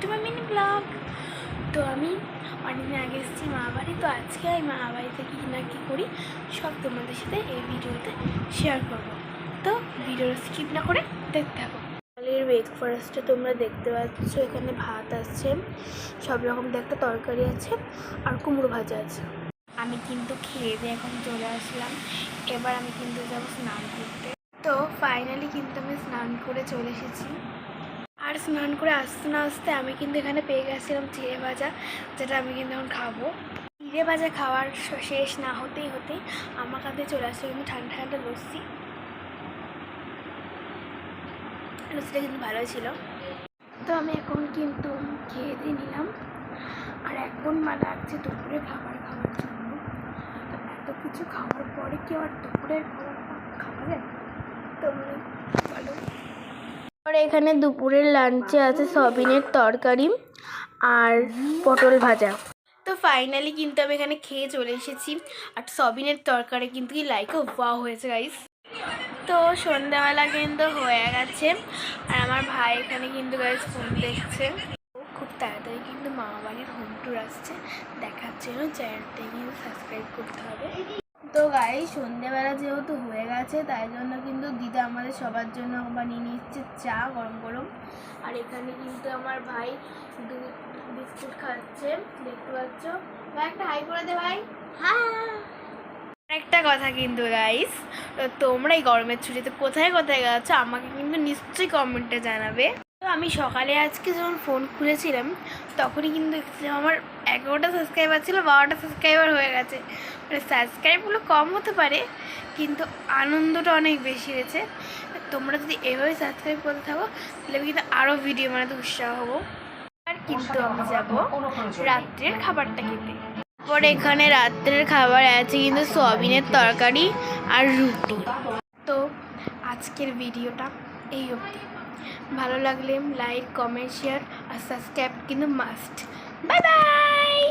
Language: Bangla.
টু মাই মিনি ব্লগ তো আমি অনেকদিন আগে এসেছি মা বাড়ি, তো আজকে আমি মা বাড়িতে কী না কী করি, সব তোমাদের সাথে এই ভিডিওতে শেয়ার করব। তো ভিডিওটা স্কিপ না করে দেখতে থাকো। সকালের ব্রেকফাস্টে তোমরা দেখতে পাচ্ছ, এখানে ভাত আছে, সব রকম একটা তরকারি আছে আর কুমড়ো ভাজা আছে। আমি কিন্তু খেয়ে দিয়ে এখন চলে আসলাম। এবার আমি কিন্তু যাব স্নান করতে। তো ফাইনালি কিন্তু আমি স্নান করে চলে এসেছি। আর স্নান করে আসতে না আসতে আমি কিন্তু এখানে পেয়ে গেছিলাম চিড়ে ভাজা, যেটা আমি কিন্তু এখন খাব। চিড়ে ভাজা খাওয়ার শেষ না হতেই হতেই আমার কাছে চলে আসলো কিন্তু ঠান্ডা ঠান্ডা লস্যি। লস্যিটা কিন্তু ভালো ছিল। তো আমি এখন কিন্তু খেয়ে দিয়ে নিলাম। আর এখন মা লাগছে দুপুরে খাবার খাওয়ার জন্য। তো এত কিছু খাওয়ার পরে কি আর দুপুরের খাবারটা খাওয়া যায়? বলো আর এখানে দুপুরের লাঞ্চে আছে সয়াবিনের তরকারি আর পটল ভাজা। তো ফাইনালি কিন্তু আমি এখানে খেয়ে চলে এসেছি। আর সয়াবিনের তরকারি কিন্তু কি লাইকে ওয়া হয়েছে গাইস তো সন্ধ্যাবেলা কিন্তু হয়ে গেছে। আর আমার ভাই এখানে কিন্তু গাইস ফোন দেখছে। খুব তাড়াতাড়ি কিন্তু মামা বাড়ির হোম ট্যুর আসছে। দেখার জন্য চ্যানেলটা কিন্তু সাবস্ক্রাইব করতে হবে। তো গাই সন্ধ্যেবেলা যেহেতু হয়ে গেছে, তাই জন্য কিন্তু দিদা আমাদের সবার জন্য বানিয়ে নিচ্ছে চা গরম গরম। আর এখানে কিন্তু আমার ভাই দুধ, বিস্কুট খাচ্ছে, দেখতে পাচ্ছ? ভাই, একটা হাই করে দে ভাই। হ্যাঁ। একটা কথা কিন্তু গাইস তোমরা এই গরমের ছুটিতে কোথায় কোথায় গেছো, আমাকে কিন্তু নিশ্চয়ই কমেন্টে জানাবে। তো আমি সকালে আজকে যখন ফোন খুলেছিলাম, তখনই কিন্তু আমার এগারোটা সাবস্ক্রাইবার ছিল, বারোটা সাবস্ক্রাইবার হয়ে গেছে। সাবস্ক্রাইবগুলো কম হতে পারে, কিন্তু আনন্দটা অনেক বেশি হয়েছে। তোমরা যদি এভাবে সাবস্ক্রাইব করতে থাকো, তাহলে কিন্তু আরও ভিডিও বানাতে উৎসাহ হব। আর কিন্তু আমি যাব রাত্রের খাবারটা খেতে। পরে এখানে রাত্রের খাবার আছে কিন্তু সয়াবিনের তরকারি আর রুটি। তো আজকের ভিডিওটা এই অবধি। ভালো লাগলে লাইক কমেন্ট শেয়ার আর সাবস্ক্রাইব কিন্তু মাস্ট বাই বাই